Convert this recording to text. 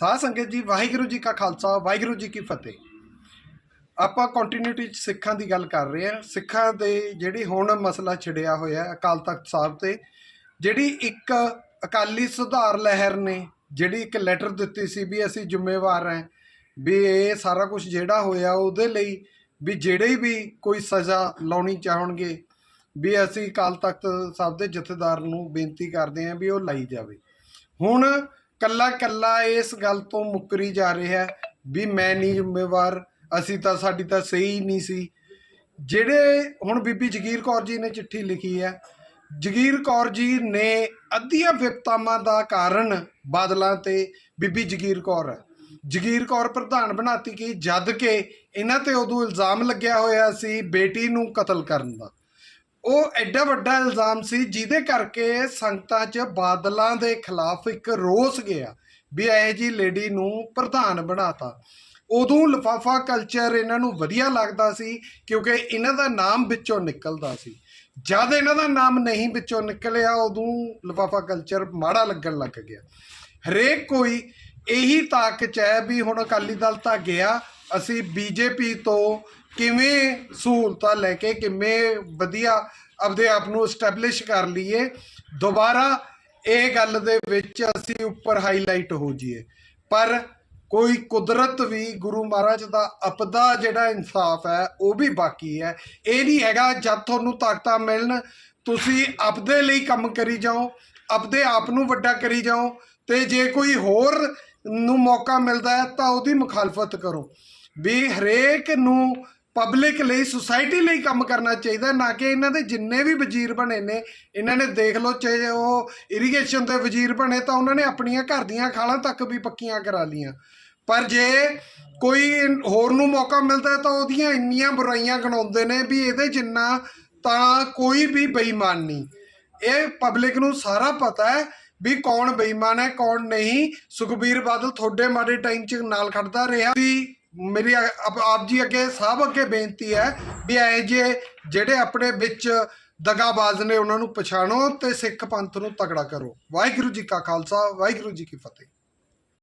ਸਾਧ ਸੰਗਤ ਜੀ, ਵਾਹਿਗੁਰੂ ਜੀ ਕਾ ਖਾਲਸਾ, ਵਾਹਿਗੁਰੂ ਜੀ ਕੀ ਫਤਿਹ। ਆਪਾਂ ਕੰਟੀਨਿਊਟੀ ਚ ਸਿੱਖਾਂ ਦੀ ਗੱਲ ਕਰ ਰਹੇ ਹਾਂ। ਸਿੱਖਾਂ ਦੇ ਜਿਹੜੀ ਹੁਣ ਮਸਲਾ ਛਿੜਿਆ ਹੋਇਆ ਅਕਾਲ ਤਖਤ ਸਾਹਿਬ ਤੇ, ਜਿਹੜੀ ਇੱਕ ਅਕਾਲੀ ਸੁਧਾਰ ਲਹਿਰ ਨੇ, ਜਿਹੜੀ ਇੱਕ ਲੈਟਰ ਦਿੱਤੀ ਸੀ ਵੀ ਅਸੀਂ ਜ਼ਿੰਮੇਵਾਰ ਹਾਂ ਵੀ ਇਹ ਸਾਰਾ ਕੁਝ ਜਿਹੜਾ ਹੋਇਆ ਉਹਦੇ ਲਈ ਵੀ ਜਿਹੜੇ ਵੀ ਕੋਈ ਸਜ਼ਾ ਲਾਉਣੀ ਚਾਹਣਗੇ ਵੀ ਅਸੀਂ ਅਕਾਲ ਤਖਤ ਸਾਹਿਬ ਦੇ ਜਥੇਦਾਰ ਨੂੰ ਬੇਨਤੀ ਕਰਦੇ ਹਾਂ ਵੀ ਉਹ ਲਾਈ ਜਾਵੇ। ਹੁਣ ਕੱਲਾ ਕੱਲਾ ਇਸ ਗੱਲ ਤੋਂ ਮੁੱਕਰੀ ਜਾ ਰਿਹਾ ਵੀ ਮੈਂ ਨਹੀਂ ਜ਼ਿੰਮੇਵਾਰ, ਅਸੀਂ ਤਾਂ, ਸਾਡੀ ਤਾਂ ਸਹੀ ਨਹੀਂ ਸੀ। ਜਿਹੜੇ ਹੁਣ ਬੀਬੀ ਜਗੀਰ ਕੌਰ ਜੀ ਨੇ ਚਿੱਠੀ ਲਿਖੀ ਹੈ, ਜਗੀਰ ਕੌਰ ਜੀ ਨੇ ਅੱਧੀਆਂ ਵਿਪਤਾਵਾਂ ਦਾ ਕਾਰਨ ਬਾਦਲਾਂ ਤੇ ਬੀਬੀ ਜਗੀਰ ਕੌਰ ਹੈ। ਜਗੀਰ ਕੌਰ ਪ੍ਰਧਾਨ ਬਣਾਤੀ ਕਿ ਜਦ ਕਿ ਇਹਨਾਂ ਤੇ ਉਦੋਂ ਇਲਜ਼ਾਮ ਲੱਗਿਆ ਹੋਇਆ ਸੀ ਬੇਟੀ ਨੂੰ ਕਤਲ ਕਰਨ ਦਾ। ਉਹ ਐਡਾ ਵੱਡਾ ਇਲਜ਼ਾਮ ਸੀ ਜਿਹਦੇ ਕਰਕੇ ਸੰਗਤਾਂ 'ਚ ਬਾਦਲਾਂ ਦੇ ਖਿਲਾਫ ਇੱਕ ਰੋਸ ਗਿਆ ਵੀ ਇਹ ਜੀ ਲੇਡੀ ਨੂੰ ਪ੍ਰਧਾਨ ਬਣਾਤਾ। ਉਦੋਂ ਲਫਾਫਾ ਕਲਚਰ ਇਹਨਾਂ ਨੂੰ ਵਧੀਆ ਲੱਗਦਾ ਸੀ ਕਿਉਂਕਿ ਇਹਨਾਂ ਦਾ ਨਾਮ ਵਿੱਚੋਂ ਨਿਕਲਦਾ ਸੀ। ਜਦ ਇਹਨਾਂ ਦਾ ਨਾਮ ਨਹੀਂ ਵਿੱਚੋਂ ਨਿਕਲਿਆ, ਉਦੋਂ ਲਫਾਫਾ ਕਲਚਰ ਮਾੜਾ ਲੱਗਣ ਲੱਗ ਗਿਆ। ਹਰੇਕ ਕੋਈ ਇਹੀ ਤਾਕ ਚ ਹੈ ਵੀ ਹੁਣ ਅਕਾਲੀ ਦਲ ਤਾਂ ਗਿਆ ਅਸੀਂ ਬੀਜੇਪੀ ਤੋਂ ਕਿਵੇਂ ਸਹੂਲਤਾਂ ਲੈ ਕੇ ਕਿਵੇਂ ਵਧੀਆ ਆਪਦੇ ਆਪ ਨੂੰ ਸਟੈਬਲਿਸ਼ ਕਰ ਲਈਏ, ਦੁਬਾਰਾ ਇਹ ਗੱਲ ਦੇ ਵਿੱਚ ਅਸੀਂ ਉੱਪਰ ਹਾਈਲਾਈਟ ਹੋ ਜਾਈਏ। ਪਰ ਕੋਈ ਕੁਦਰਤ ਵੀ ਗੁਰੂ ਮਹਾਰਾਜ ਦਾ ਅਪਦਾ ਜਿਹੜਾ ਇਨਸਾਫ ਹੈ, ਉਹ ਵੀ ਬਾਕੀ ਹੈ। ਇਹ ਨਹੀਂ ਹੈਗਾ ਜਦ ਤੁਹਾਨੂੰ ਤਾਕਤਾਂ ਮਿਲਣ, ਤੁਸੀਂ ਆਪਦੇ ਲਈ ਕੰਮ ਕਰੀ ਜਾਓ, ਆਪਦੇ ਆਪ ਨੂੰ ਵੱਡਾ ਕਰੀ ਜਾਓ ਤੇ ਜੇ ਕੋਈ ਹੋਰ ਨੂੰ ਮੌਕਾ ਮਿਲਦਾ ਹੈ, ਤਾਂ ਉਹਦੀ ਮੁਖਾਲਫਤ ਕਰੋ। ਵੀ ਹਰੇਕ ਨੂੰ ਪਬਲਿਕ ਲਈ ਸੁਸਾਇਟੀ ਲਈ ਕੰਮ ਕਰਨਾ ਚਾਹੀਦਾ, ਨਾ ਕਿ ਇਹਨਾਂ ਦੇ ਜਿੰਨੇ ਵੀ ਵਜ਼ੀਰ ਬਣੇ ਨੇ, ਇਹਨਾਂ ਨੇ ਦੇਖ ਲਓ ਚਾਹੇ ਉਹ ਇਰੀਗੇਸ਼ਨ ਦੇ ਵਜ਼ੀਰ ਬਣੇ ਤਾਂ ਉਹਨਾਂ ਨੇ ਆਪਣੀਆਂ ਘਰ ਦੀਆਂ ਖਾਲਾਂ ਤੱਕ ਵੀ ਪੱਕੀਆਂ ਕਰਾ ਲੀਆਂ ਪਰ ਜੇ ਕੋਈ ਹੋਰ ਨੂੰ ਮੌਕਾ ਮਿਲਦਾ ਤਾਂ ਉਹਦੀਆਂ ਇੰਨੀਆਂ ਬੁਰਾਈਆਂ ਗਣਾਉਂਦੇ ਨੇ ਵੀ ਇਹਦੇ ਜਿੰਨਾ ਤਾਂ ਕੋਈ ਵੀ ਬੇਈਮਾਨ ਨਹੀਂ। ਇਹ ਪਬਲਿਕ ਨੂੰ ਸਾਰਾ ਪਤਾ ਹੈ ਵੀ ਕੌਣ ਬੇਈਮਾਨ ਹੈ, ਕੌਣ ਨਹੀਂ। ਸੁਖਬੀਰ ਬਾਦਲ ਤੁਹਾਡੇ ਮਾੜੇ ਟਾਈਮ 'ਚ ਨਾਲ ਖੜਦਾ ਰਿਹਾ ਵੀ ਮੇਰੀ ਆਪ ਆਪ ਜੀ ਅੱਗੇ ਸਭ ਅੱਗੇ ਬੇਨਤੀ ਹੈ ਵੀ ਇਹ ਜੇ ਜਿਹੜੇ ਆਪਣੇ ਵਿੱਚ ਦਗਾਬਾਜ਼ ਨੇ ਉਹਨਾਂ ਨੂੰ ਪਛਾਣੋ ਤੇ ਸਿੱਖ ਪੰਥ ਨੂੰ ਤਗੜਾ ਕਰੋ। ਵਾਹਿਗੁਰੂ ਜੀ ਕਾ ਖਾਲਸਾ, ਵਾਹਿਗੁਰੂ ਜੀ ਕੀ ਫਤਿਹ।